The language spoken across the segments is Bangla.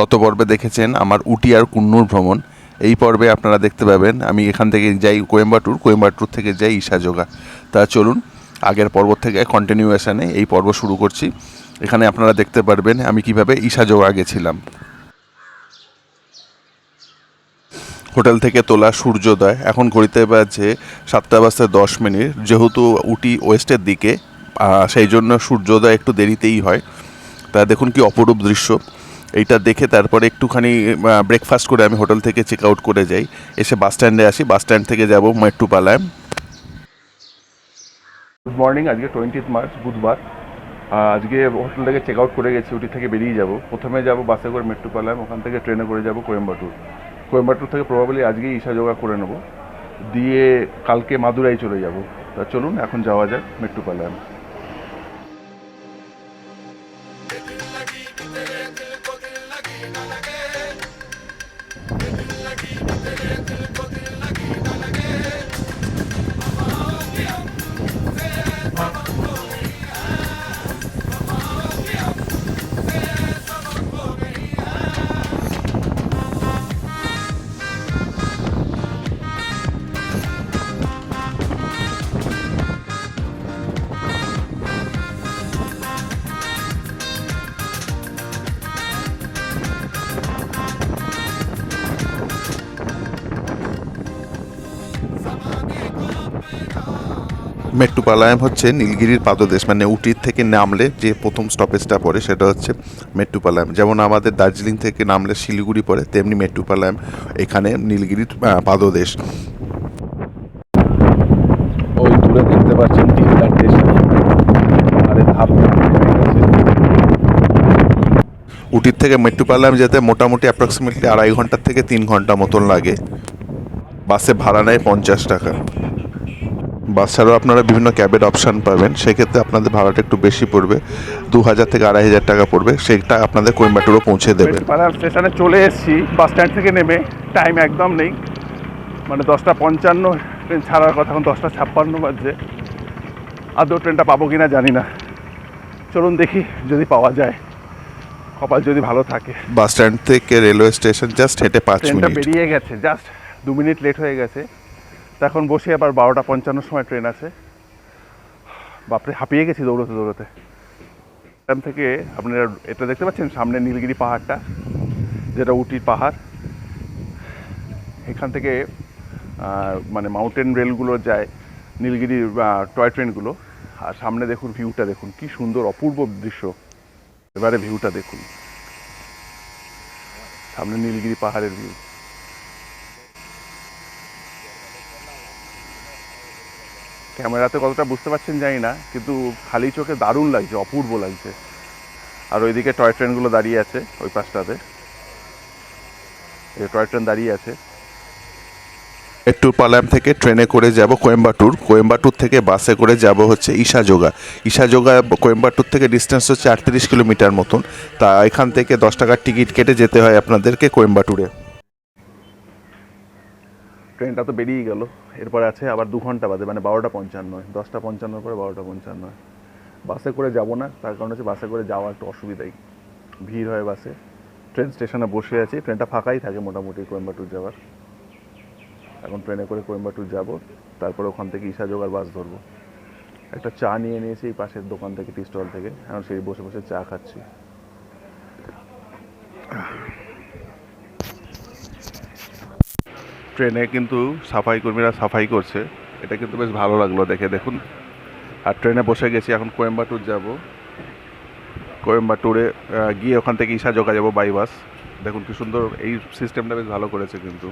গত পর্বে দেখেছেন আমার উটি আর কুন্নুর ভ্রমণ। এই পর্বে আপনারা দেখতে পাবেন, আমি এখান থেকে যাই কোয়েম্বাটুর কোয়েম্বাটুর থেকে যাই ইসাজোগা তা চলুন, আগের পর্ব থেকে কন্টিনিউয়েশানে এই পর্ব শুরু করছি। এখানে আপনারা দেখতে পারবেন আমি কীভাবে ইসাজোগা গেছিলাম। হোটেল থেকে তোলা সূর্যোদয় এখন ঘড়িতে বাজছে সাতটা বাজতে দশ মিনিট। যেহেতু উটি ওয়েস্টের দিকে সেই জন্য সূর্যোদয় একটু দেরিতেই হয়। তা দেখুন কি অপরূপ দৃশ্য। এইটা দেখে তারপরে একটুখানি ব্রেকফাস্ট করে আমি হোটেল থেকে চেক আউট করে যাই। এসে বাস স্ট্যান্ডে আসি বাস স্ট্যান্ড থেকে যাব মেট্টুপালায় গুড মর্নিং আজকে টোয়েন্টিথ মার্চ বুধবার। আজকে হোটেল থেকে চেক আউট করে গেছি উটি থেকে বেরিয়ে যাব। প্রথমে যাব বাসে করে মেট্টুপালাম ওখান থেকে ট্রেনে করে যাব কোয়েম্বাটুর। কোয়েম্বাটুর থেকে প্রবাবলি আজকেই ঈশা যোগা করে নেব। দিয়ে কালকে মাদুরাই চলে যাব। তা চলুন, এখন যাওয়া যাক মেট্টুপালাম মেট্টুপালায়াম হচ্ছে নীলগিরির পাদদেশ মানে উটির থেকে নামলে যে প্রথম স্টপেজটা পড়ে সেটা হচ্ছে মেট্টুপালায়াম যেমন আমাদের দার্জিলিং থেকে নামলে শিলিগুড়ি পড়ে তেমনি মেট্টুপালায়াম এখানে নীলগিরির পাদদেশ। ওই দূরে দেখতে পাচ্ছেন আর ধাপ উটির থেকে মেট্টুপালায়াম যেতে মোটামুটি অ্যাপ্রক্সিমেটলি আড়াই ঘণ্টার থেকে তিন ঘণ্টা মতন লাগে। বাসে ভাড়া নেয় পঞ্চাশ টাকা। বাস ছাড়াও আপনারা বিভিন্ন ক্যাবের অপশান পাবেন সেক্ষেত্রে আপনাদের ভাড়াটা একটু বেশি পড়বে। দু হাজার থেকে আড়াই হাজার টাকা পড়বে সেটা আপনাদের কোয়েম্বাটুরও পৌঁছে দেবে। স্টেশনে চলে এসেছি বাস স্ট্যান্ড থেকে নেমে টাইম একদম নেই। মানে দশটা পঞ্চান্ন ট্রেন ছাড়ার কথা এখন দশটা ছাপ্পান্ন বাজছে। আদৌ ট্রেনটা পাবো কি না জানি না। চলুন দেখি যদি পাওয়া যায়। কপাল যদি ভালো থাকে। বাস স্ট্যান্ড থেকে রেলওয়ে স্টেশন জাস্ট হেঁটে পাঁচ ট্রেনটা মিনিট বেরিয়ে গেছে জাস্ট দু মিনিট লেট হয়ে গেছে। তা এখন বসে আবার বারোটা পঞ্চান্ন সময় ট্রেন আছে। বাপরে, হাঁপিয়ে গেছি দৌড়তে দৌড়তে। এখান থেকে আপনারা এটা দেখতে পাচ্ছেন? সামনে নীলগিরি পাহাড়টা, যেটা উটির পাহাড়। এখান থেকে মানে মাউন্টেন রেলগুলো যায়, নীলগিরি টয় ট্রেনগুলো। আর সামনে দেখুন ভিউটা, দেখুন কি সুন্দর অপূর্ব দৃশ্য। এবারে ভিউটা দেখুন। সামনে নীলগিরি পাহাড়ের ভিউ ক্যামেরাতে কতটা বুঝতে পারছেন জানি না, কিন্তু খালি চোখে দারুণ লাগছে, অপূর্ব লাগছে। আর ওইদিকে টয় ট্রেনগুলো দাঁড়িয়ে আছে, ওই পাশটাতে। টয় ট্রেন দাঁড়িয়ে আছে। মেট্টুপালায়াম থেকে ট্রেনে করে যাব কোয়েম্বাটুর। কোয়েম্বাটুর থেকে বাসে করে যাব হচ্ছে ঈশাযোগা ঈশাযোগা কোয়েম্বাটুর থেকে ডিস্টেন্স হচ্ছে আটত্রিশ কিলোমিটার মতন। তা এখান থেকে দশ টাকার টিকিট কেটে যেতে হয় আপনাদেরকে কোয়েম্বাটুরে। ট্রেনটা তো বেরিয়ে গেল। এরপরে আছে আবার দু ঘণ্টা বাদে মানে বারোটা পঞ্চান্ন, দশটা পঞ্চান্নর পরে বারোটা পঞ্চান্ন। বাসে করে যাব না, তার কারণ হচ্ছে বাসে করে যাওয়া একটু অসুবিধাই। ভিড় হয় বাসে। ট্রেন স্টেশনে বসে আছি, ট্রেনটা ফাঁকাই থাকে মোটামুটি কোয়েম্বাটুর যাওয়ার। এখন ট্রেনে করে কোয়েম্বাটুর যাব, তারপরে ওখান থেকে ঈশাযোগার বাস ধরবো। একটা চা নিয়ে নিয়েছি এই পাশের দোকান থেকে, টি স্টল থেকে। এখন সেই বসে বসে চা খাচ্ছি। ট্রেনে কিন্তু সাফাই কর্মীরা সাফাই করছে। এটা কিন্তু বেশ ভালো লাগল দেখে, দেখুন। আর ট্রেনে বসে গেছি, এখন কোয়েম্বাটুর যাব। কোয়েম্বাটুরে গিয়ে ওখান থেকে ঈশা যোগা যাব বাই বাস দেখুন কি সুন্দর, এই সিস্টেমটা বেশ ভালো করেছে কিন্তু।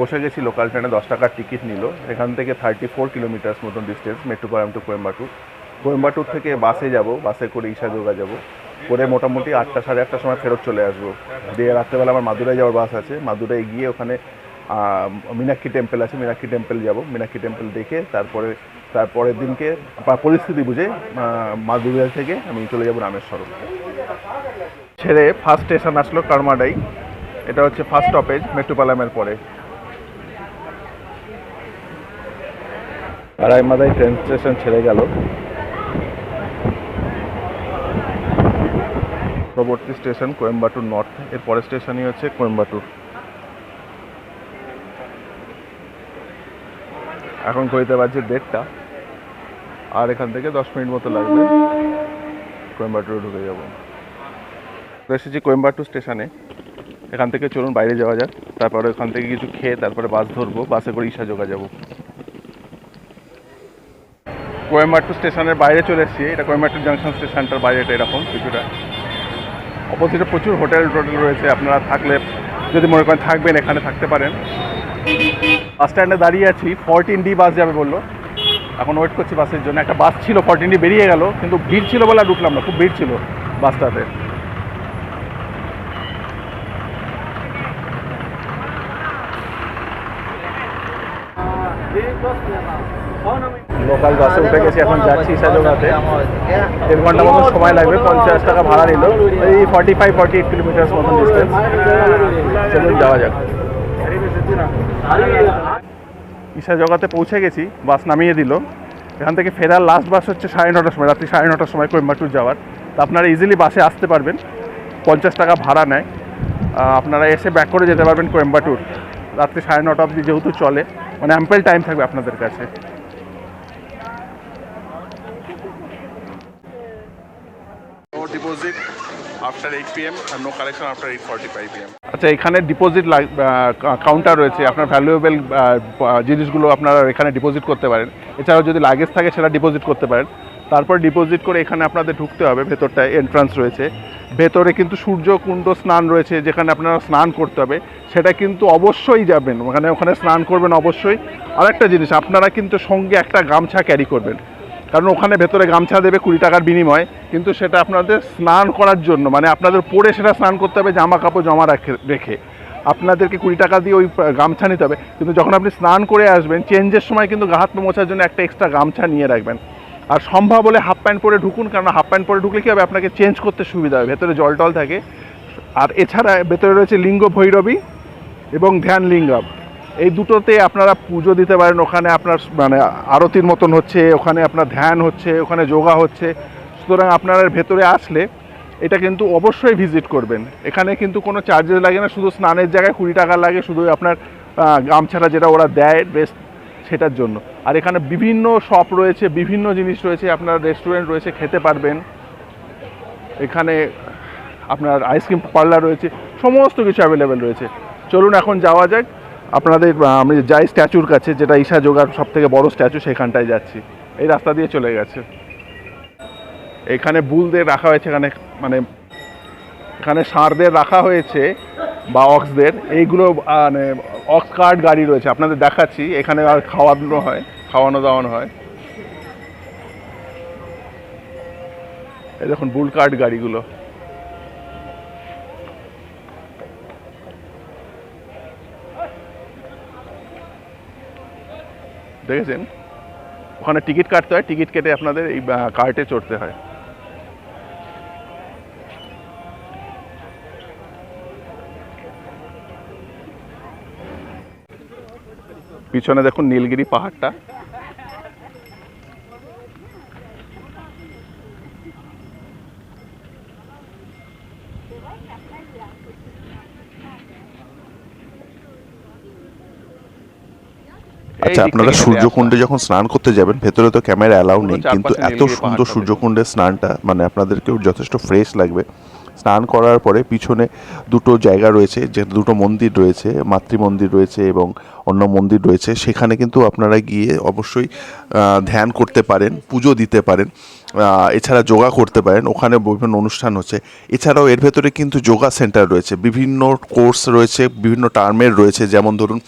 বসে গেছি লোকাল ট্রেনে দশ টাকার টিকিট নিল। এখান থেকে থার্টি ফোর কিলোমিটার্স মতন ডিস্টেন্স মেট্রোপারাম টু কোয়েম্বাটুর কোয়েম্বাটুর থেকে বাসে যাব বাসে করে ঈশা জোগা যাব করে মোটামুটি আটটা, সাড়ে আটটার সময় ফেরত চলে আসব। দিয়ে রাত্রেবেলা আমার মাদুরাই যাওয়ার বাস আছে। মাদুরাই গিয়ে ওখানে মীনাক্ষী টেম্পল আছে। মীনাক্ষী টেম্পল যাব। মীনাক্ষী টেম্পল দেখে তারপরে, তারপরের দিনকে পরিস্থিতি বুঝে মাদুরাই থেকে আমি চলে যাব রামেশ্বরম। ছেড়ে ফার্স্ট স্টেশন আসলো কারমাডাই। এটা হচ্ছে ফার্স্ট স্টপেজ মেট্রোপালামের পরে। আড়াইমাদাই ট্রেন স্টেশন ছেড়ে গেল। পরবর্তী স্টেশন, কোয়েম্বাটুর নর্থ এর পরের স্টেশনই হচ্ছে কোয়েম্বাটুর। এখন ঘড়িতে বাজছে দেড়টা, আর এখান থেকে দশ মিনিট মতো লাগবে। কোয়েম্বাটুরে ঢুকে যাব। এসেছি কোয়েম্বাটুর স্টেশনে। এখান থেকে চলুন বাইরে যাওয়া যাক। তারপরে ওখান থেকে কিছু খেয়ে তারপরে বাস ধরবো, বাসে করে ইসাজোগা যাব। কোয়েম্বাটুর স্টেশনের বাইরে চলে এসেছি। এটা কোয়েম্বাটুর জাংশন স্টেশনটার বাইরেটা এরকম, কিছুটা। অপোজিটে প্রচুর হোটেল টোটেল রয়েছে, আপনারা থাকলে যদি মনে করেন থাকবেন, এখানে থাকতে পারেন। বাস স্ট্যান্ডে দাঁড়িয়ে আছি ফরটিন ডি বাস যাবে বলল। এখন ওয়েট করছি বাসের জন্য। একটা বাস ছিল ফরটিন ডি বেরিয়ে গেল, কিন্তু ভিড় ছিল বলে আর ঢুকলাম না, খুব ভিড় ছিল বাসটাতে। লোকাল বাসে উঠে গেছি, এখন যাচ্ছি ইসাজোগাতে। দেড় ঘণ্টা মতো সময় লাগবে, পঞ্চাশ টাকা ভাড়া নিল। এই forty five forty eight kilometre মতন ডিস্টেন্স চলুন যাওয়া যাক। ঈশা জগাতে পৌঁছে গেছি, বাস নামিয়ে দিল। এখান থেকে ফেরার লাস্ট বাস হচ্ছে সাড়ে নটার সময়, রাত্রি সাড়ে নটার সময় কোয়েম্বাটুর যাওয়ার। তা আপনারা ইজিলি বাসে আসতে পারবেন। পঞ্চাশ টাকা ভাড়া নেয়। আপনারা এসে ব্যাক করে যেতে পারবেন কোয়েম্বাটুর। রাত্রি সাড়ে নটা অবধি যেহেতু চলে মানে অ্যাম্পেল টাইম থাকবে আপনাদের কাছে। After 8 pm and no collection after 8:45 pm আচ্ছা এখানে ডিপোজিট কাউন্টার রয়েছে। আপনার ভ্যালুয়েবল জিনিসগুলো আপনারা এখানে ডিপোজিট করতে পারেন। এছাড়াও যদি লাগেজ থাকে, সেটা ডিপোজিট করতে পারেন। তারপর ডিপোজিট করে এখানে আপনাদের ঢুকতে হবে। ভেতরটায় এন্ট্রান্স রয়েছে। ভেতরে কিন্তু সূর্যকুণ্ড স্নান রয়েছে, যেখানে আপনারা স্নান করতে হবে। সেটা কিন্তু অবশ্যই যাবেন। ওখানে ওখানে স্নান করবেন অবশ্যই। আরেকটা জিনিস, আপনারা কিন্তু সঙ্গে একটা গামছা ক্যারি করবেন। কারণ ওখানে ভেতরে গামছা দেবে কুড়ি টাকার বিনিময়, কিন্তু সেটা আপনাদের স্নান করার জন্য মানে আপনাদের পরে সেটা স্নান করতে হবে, জামা কাপড় জমা রাখে, রেখে। আপনাদেরকে কুড়ি টাকা দিয়ে ওই গামছা নিতে হবে, কিন্তু যখন আপনি স্নান করে আসবেন, চেঞ্জের সময় কিন্তু গা হাত মোছার জন্য একটা এক্সট্রা গামছা নিয়ে রাখবেন। আর সম্ভব হলে হাফ প্যান্ট পরে ঢুকুন, কারণ হাফ প্যান্ট পরে ঢুকলে কী হবে, আপনাকে চেঞ্জ করতে সুবিধা হবে, ভেতরে জল টল থাকে। আর এছাড়া ভেতরে রয়েছে লিঙ্গ ভৈরবী এবং ধ্যান লিঙ্গম। এই দুটোতে আপনারা পুজো দিতে পারেন, ওখানে আপনার মানে আরতির মতন হচ্ছে, ওখানে আপনার ধ্যান হচ্ছে, ওখানে যোগা হচ্ছে। সুতরাং আপনারা ভেতরে আসলে এটা কিন্তু অবশ্যই ভিজিট করবেন। এখানে কিন্তু কোনো চার্জেস লাগে না, শুধু স্নানের জায়গায় কুড়ি টাকা লাগে, শুধু আপনার গামছাটা যেটা ওরা দেয় বেস্ট সেটার জন্য। আর এখানে বিভিন্ন শপ রয়েছে, বিভিন্ন জিনিস রয়েছে, আপনার রেস্টুরেন্ট রয়েছে, খেতে পারবেন। এখানে আপনার আইসক্রিম পার্লার রয়েছে, সমস্ত কিছু অ্যাভেলেবেল রয়েছে। চলুন এখন যাওয়া যাক। আপনাদের আমি যাই স্ট্যাচুর কাছে, যেটা ঈশা যোগার সব থেকে বড় স্ট্যাচু, সেখানটায় যাচ্ছি। এই রাস্তা দিয়ে চলে গেছে। এখানে বুলদের রাখা হয়েছে, এখানে মানে এখানে ষাঁড়দের রাখা হয়েছে, বা অক্সদের। এইগুলো মানে অক্স কার্ড গাড়ি রয়েছে, আপনাদের দেখাচ্ছি। এখানে আর খাওয়ানো হয়, খাওয়ানো দাওয়ানো হয়। এই দেখুন, বুল কার্ড গাড়িগুলো। দেখেছেন? ওখানে টিকিট কাটতে হয়, টিকিট কেটে আপনাদের এই কার্টে চড়তে হয়। পিছনে দেখুন নীলগিরি পাহাড়টা। আচ্ছা আপনারা সূর্যকুণ্ডে যখন স্নান করতে যাবেন ভেতরে তো ক্যামেরা অ্যালাউ নেই কিন্তু এত সুন্দর পাহাড়টা সূর্যকুণ্ডের স্নানটা মানে আপনাদেরকেও যথেষ্ট ফ্রেশ লাগবে। স্নান করার পরে পিছনে দুটো জায়গা রয়েছে যে দুটো মন্দির রয়েছে মাতৃ মন্দির রয়েছে এবং অন্য মন্দির রয়েছে। সেখানে কিন্তু আপনারা গিয়ে অবশ্যই ধ্যান করতে পারেন পুজো দিতে পারেন। এছাড়া যোগা করতে পারেন ওখানে বিভিন্ন অনুষ্ঠান হচ্ছে। এছাড়াও এর ভেতরে কিন্তু যোগা সেন্টার রয়েছে। বিভিন্ন কোর্স রয়েছে বিভিন্ন টার্মের রয়েছে। যেমন ধরুন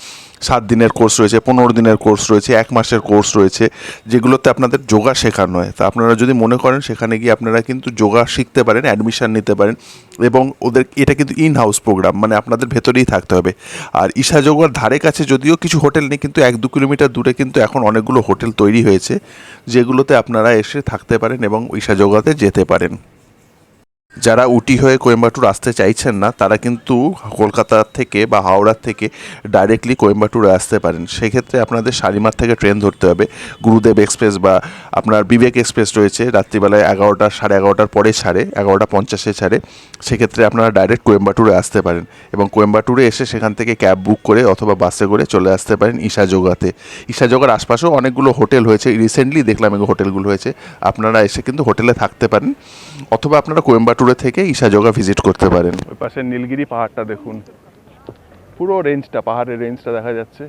সাত দিনের কোর্স রয়েছে, পনেরো দিনের কোর্স রয়েছে, এক মাসের কোর্স রয়েছে, যেগুলোতে আপনাদের যোগা শেখানো হয়। তা আপনারা যদি মনে করেন, সেখানে গিয়ে আপনারা কিন্তু যোগা শিখতে পারেন অ্যাডমিশান নিতে পারেন এবং ওদের, এটা কিন্তু ইন হাউস প্রোগ্রাম মানে আপনাদের ভেতরেই থাকতে হবে। আর ঈশা যোগার ধারে কাছে যদিও কিছু হোটেল নেই, কিন্তু এক দু কিলোমিটার দূরে কিন্তু এখন অনেকগুলো হোটেল তৈরি হয়েছে, যেগুলোতে আপনারা এসে থাকতে পারেন এবং ঈশা যোগাতে যেতে পারেন। যারা উটি হয়ে কোয়েম্বাটুর আসতে চাইছেন না, তারা কিন্তু কলকাতা থেকে বা হাওড়ার থেকে ডাইরেক্টলি কোয়েম্বাটুরে আসতে পারেন। সেক্ষেত্রে আপনাদের শালিমার থেকে ট্রেন ধরতে হবে। গুরুদেব এক্সপ্রেস বা আপনার বিবেক এক্সপ্রেস রয়েছে। রাত্রিবেলায় এগারোটা, সাড়ে এগারোটার পরে ছাড়ে, এগারোটা পঞ্চাশে ছাড়ে। সেক্ষেত্রে আপনারা ডাইরেক্ট কোয়েম্বাটুরে আসতে পারেন এবং কোয়েম্বাটুরে এসে সেখান থেকে ক্যাব বুক করে অথবা বাসে করে চলে আসতে পারেন ঈশাযোগাতে ঈশাযোগার আশপাশেও অনেকগুলো হোটেল হয়েছে। রিসেন্টলি দেখলাম এগুলো হোটেলগুলো হয়েছে। আপনারা এসে কিন্তু হোটেলে থাকতে পারেন। অথবা আপনারা কোয়েম্বাটুরে থেকে ঈশাযোগা ভিজিট করতে পারেন। ওই পাশে নীলগিরি পাহাড়টা দেখুন। পুরো রেঞ্জটা পাহাড়ের রেঞ্জটা দেখা যাচ্ছে।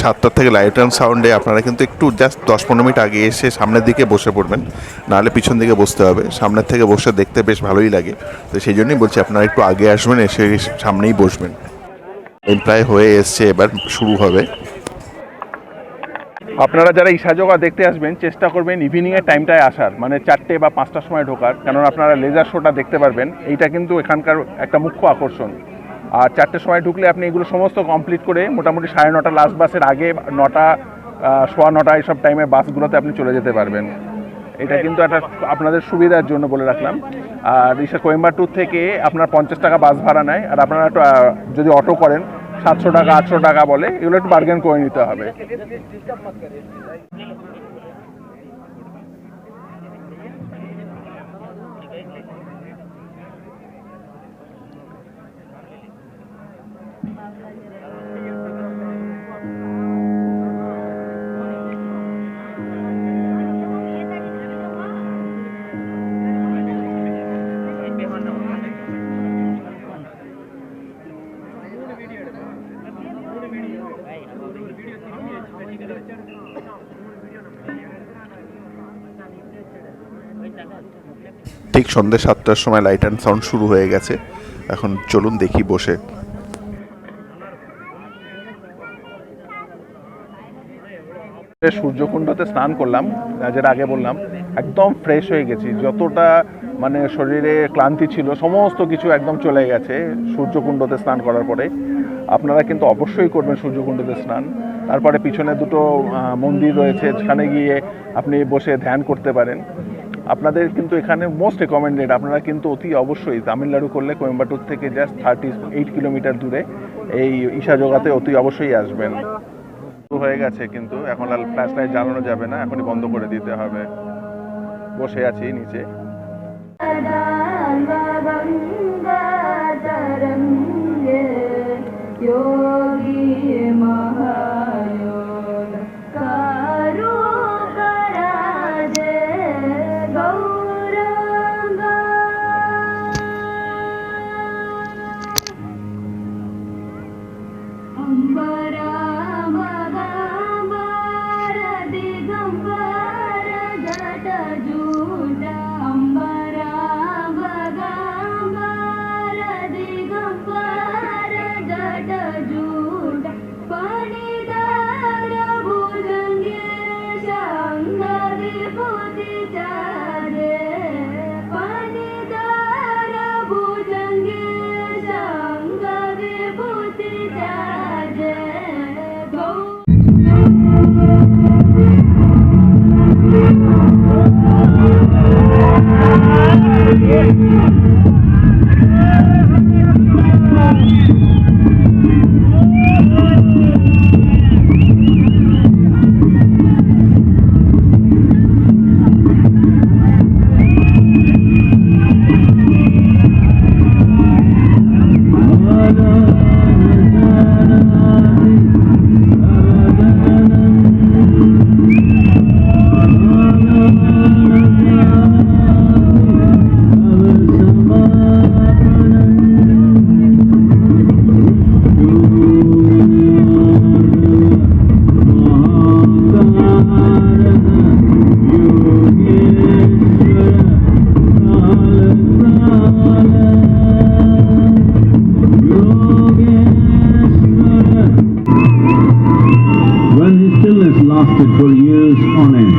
সাতটার থেকে লাইট অ্যান্ড সাউন্ডে আপনারা কিন্তু একটু জাস্ট দশ পনেরো মিনিট আগে এসে সামনের দিকে বসে পড়বেন। নাহলে পিছন দিকে বসতে হবে। সামনের থেকে বসে দেখতে বেশ ভালোই লাগে। তো সেই জন্যই বলছি, আপনারা একটু আগে আসবেন, এসে সামনেই বসবেন। প্রায় হয়ে এসছে, এবার শুরু হবে। আপনারা যারা ঈশাযোগা দেখতে আসবেন, চেষ্টা করবেন ইভিনিংয়ের টাইমটায় আসার। মানে চারটে বা পাঁচটার সময় ঢোকার। কেননা আপনারা লেজার শোটা দেখতে পারবেন। এইটা কিন্তু এখানকার একটা মুখ্য আকর্ষণ। আর চারটের সময় ঢুকলে আপনি এগুলো সমস্ত কমপ্লিট করে মোটামুটি সাড়ে নটা লাস্ট বাসের আগে নটা সোয়া নটা এইসব টাইমে বাসগুলোতে আপনি চলে যেতে পারবেন। এটা কিন্তু একটা আপনাদের সুবিধার জন্য বলে রাখলাম। আর ঈশা কোয়েম্বাটুর থেকে আপনার পঞ্চাশ টাকা বাস ভাড়া নেয়। আর আপনারা একটু, যদি অটো করেন সাতশো টাকা আটশো টাকা বলে এগুলো একটু বার্গেন করে নিতে হবে। ঠিক সন্ধ্যে সাতটার সময় লাইট অ্যান্ড সাউন্ড শুরু হয়ে গেছে। এখন চলুন দেখি বসে। সূর্যকুণ্ডতে স্নান করলাম যেটা আগে বললাম, একদম ফ্রেশ হয়ে গেছি। যতটা মানে শরীরে ক্লান্তি ছিল, সমস্ত কিছু একদম চলে গেছে সূর্যকুণ্ডতে স্নান করার পরে। আপনারা কিন্তু অবশ্যই করবেন সূর্যকুণ্ডতে স্নান। তারপরে পিছনে দুটো মন্দির রয়েছে, যেখানে গিয়ে আপনি বসে ধ্যান করতে পারেন। আপনাদের কিন্তু এখানে মোস্ট রেকমেন্ডেড আপনারা কিন্তু অতি অবশ্যই তামিলনাড়ু করলে কোয়েম্বাটুর থেকে জাস্ট থার্টি এইট কিলোমিটার দূরে এই ঈশা জোগাতে অতি অবশ্যই আসবেন। হয়ে গেছে কিন্তু, এখন আর ফ্ল্যাশ লাইট জ্বালানো যাবে না, এখনই বন্ধ করে দিতে হবে। বসে আছি নিচে। mustard will use on it.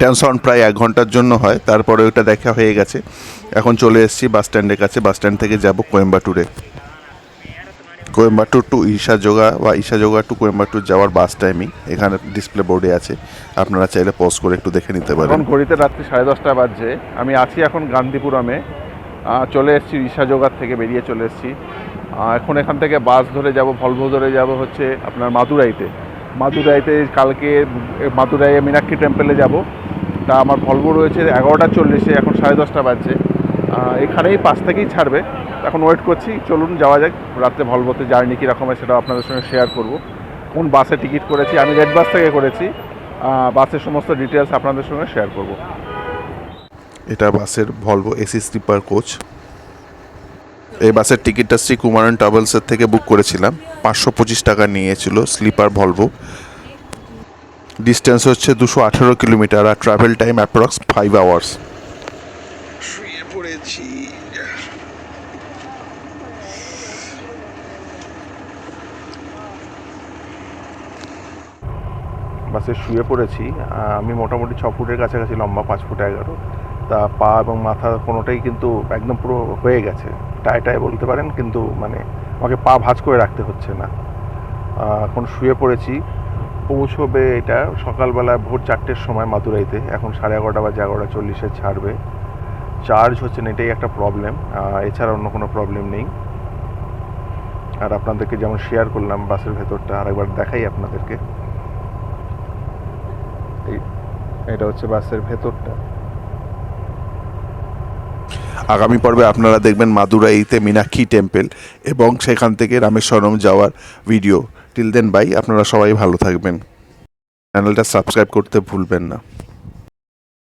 And sound প্রায় এক ঘণ্টার জন্য হয়, তারপরে ওটা দেখা হয়ে গেছে। এখন চলে এসেছি বাস স্ট্যান্ডের কাছে, বাস স্ট্যান্ড থেকে যাব কোয়েম্বাটুরে। কোয়েম্বাটুর টু ঈশাজোগা বা ঈশাজোগা টু কোয়েম্বাটুর যাওয়ার বাস টাইমিং এখানে ডিসপ্লে বোর্ডে আছে। আপনারা চাইলে পজ করে একটু দেখে নিতে পারেন। এখন ঘড়িতে রাত্রি সাড়ে দশটা বাজছে। আমি আছি এখন গান্ধীপুরমে। চলে এসেছি ঈশাজোগার থেকে বেরিয়ে চলে এসেছি। এখন এখান থেকে বাস ধরে যাব, ভলভো ধরে যাব হচ্ছে আপনার মাদুরাইতে। মাদুরাইতে কালকে মাদুরাইয়ে মীনাক্ষী টেম্পেলে যাব। তা আমার ভলভো রয়েছে এগারোটা চল্লিশে, এখন সাড়ে দশটা বাজছে। এখানেই পাশ থেকেই ছাড়বে। এখন ওয়েট করছি, চলুন যাওয়া যাক। রাত্রে ভলভোতে জার্নি কীরকম হয় সেটা আপনাদের সঙ্গে শেয়ার করব। কোন বাসে টিকিট করেছি? আমি রেড বাস থেকে করেছি। বাসের সমস্ত ডিটেলস আপনাদের সঙ্গে শেয়ার করব। এটা বাসের ভলভো এসি স্লিপার কোচ এই বাসের টিকিটটা শ্রী কুমারন ট্রাভেলসের থেকে বুক করেছিলাম। পাঁচশো পঁচিশ টাকা নিয়েছিল স্লিপার ভলভো। ডিস্টেন্স হচ্ছে দুশো আঠেরো কিলোমিটার আর travel time approx five hours. শুয়ে পড়েছি। বাসে শুয়ে পড়েছি। আমি মোটামুটি ছ ফুটের কাছাকাছি লম্বা পাঁচ ফুট এগারো। তা পা এবং মাথা কোনোটাই কিন্তু একদম পুরো হয়ে গেছে। টায় টায় বলতে পারেন কিন্তু মানে আমাকে পা ভাঁজ করে রাখতে হচ্ছে না। এখন শুয়ে পড়েছি। পৌঁছবে এটা সকালবেলা ভোর চারটের সময় মাদুরাইতে। এখন সাড়ে এগারোটা বাজে, এগারোটা চল্লিশে ছাড়বে। চার্জ হচ্ছে না এটাই একটা প্রবলেম এছাড়া অন্য কোনো প্রবলেম নেই। আর আপনাদেরকে যেমন শেয়ার করলাম বাসের ভেতরটা, আরেকবার দেখাই আপনাদেরকে। এটা হচ্ছে বাসের ভেতরটা। আগামী পর্বে আপনারা দেখবেন মাদুরাইতে মীনাক্ষী টেম্পেল এবং সেখান থেকে রামেশ্বরম যাওয়ার ভিডিও। টিল দেন বাই আপনারা সবাই ভালো থাকবেন। চ্যানেলটা সাবস্ক্রাইব করতে ভুলবেন না।